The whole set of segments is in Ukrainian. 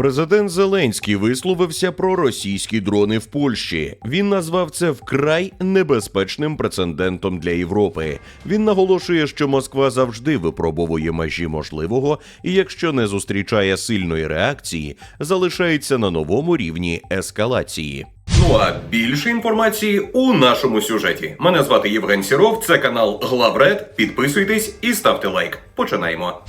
Президент Зеленський висловився про російські дрони в Польщі. Він назвав це вкрай небезпечним прецедентом для Європи. Він наголошує, що Москва завжди випробовує межі можливого, і якщо не зустрічає сильної реакції, залишається на новому рівні ескалації. Ну а більше інформації у нашому сюжеті. Мене звати Євген Сіров, це канал Главред. Підписуйтесь і ставте лайк. Починаємо.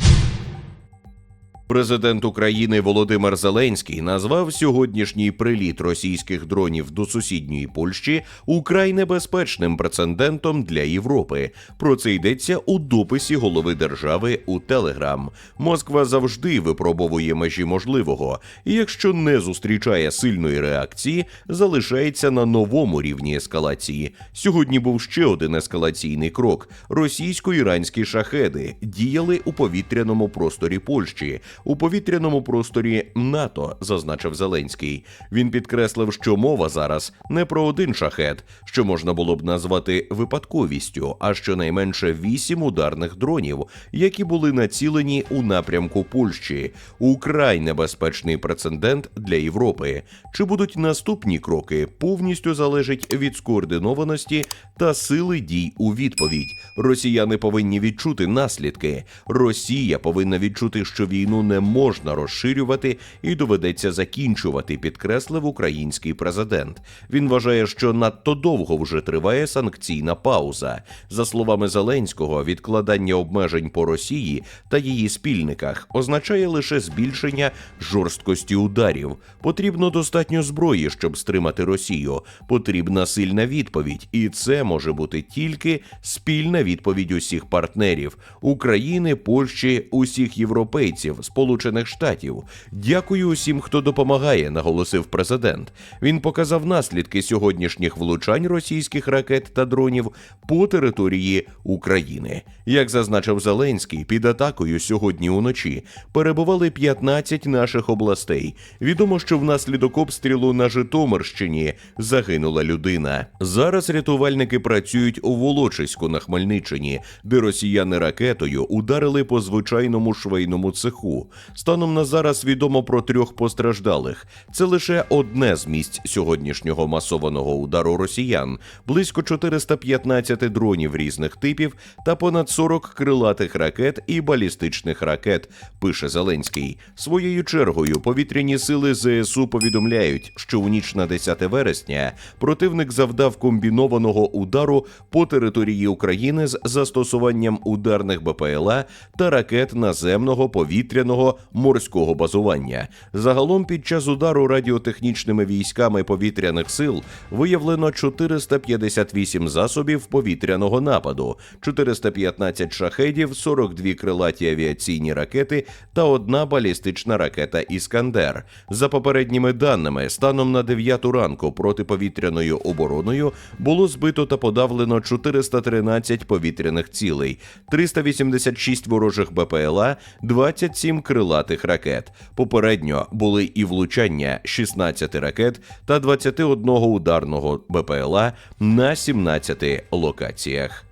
Президент України Володимир Зеленський назвав сьогоднішній приліт російських дронів до сусідньої Польщі украй небезпечним прецедентом для Європи. Про це йдеться у дописі голови держави у Телеграм. Москва завжди випробовує межі можливого, і якщо не зустрічає сильної реакції, залишається на новому рівні ескалації. Сьогодні був ще один ескалаційний крок: російсько-іранські шахеди діяли у повітряному просторі Польщі у повітряному просторі НАТО, зазначив Зеленський. Він підкреслив, що мова зараз не про один шахет, що можна було б назвати випадковістю, а щонайменше вісім ударних дронів, які були націлені у напрямку Польщі. Украй небезпечний прецедент для Європи. Чи будуть наступні кроки, повністю залежить від скоординованості та сили дій у відповідь. Росіяни повинні відчути наслідки. Росія повинна відчути, що війну не можна розширювати і доведеться закінчувати, підкреслив український президент. Він вважає, що надто довго вже триває санкційна пауза. За словами Зеленського, відкладання обмежень по Росії та її спільниках означає лише збільшення жорсткості ударів. Потрібно достатньо зброї, щоб стримати Росію. Потрібна сильна відповідь, і це може бути тільки спільна відповідь усіх партнерів України, Польщі, усіх європейців, Сполучених Штатів. Дякую усім, хто допомагає, наголосив президент. Він показав наслідки сьогоднішніх влучань російських ракет та дронів по території України. Як зазначив Зеленський, під атакою сьогодні уночі перебували 15 наших областей. Відомо, що внаслідок обстрілу на Житомирщині загинула людина. Зараз рятувальники працюють у Волочиську на Хмельниччині, де росіяни ракетою ударили по звичайному швейному цеху. Станом на зараз відомо про трьох постраждалих. Це лише одне з місць сьогоднішнього масованого удару росіян, близько 415 дронів різних типів та понад 40 крилатих ракет і балістичних ракет. Пише Зеленський. Своєю чергою повітряні сили ЗСУ повідомляють, що у ніч на 10 вересня противник завдав комбінованого удару по території України з застосуванням ударних БПЛА та ракет наземного повітряного морського базування. Загалом під час удару радіотехнічними військами повітряних сил виявлено 458 засобів повітряного нападу, 415 шахедів, 42 крилаті авіаційні ракети та одна балістична ракета Іскандер. За попередніми даними, станом на 9 ранку протиповітряною обороною було збито та подавлено 413 повітряних цілей, 386 ворожих БПЛА, 27 крилатих ракет. Попередньо були і влучання 16 ракет та 21 ударного БПЛА на 17 локаціях.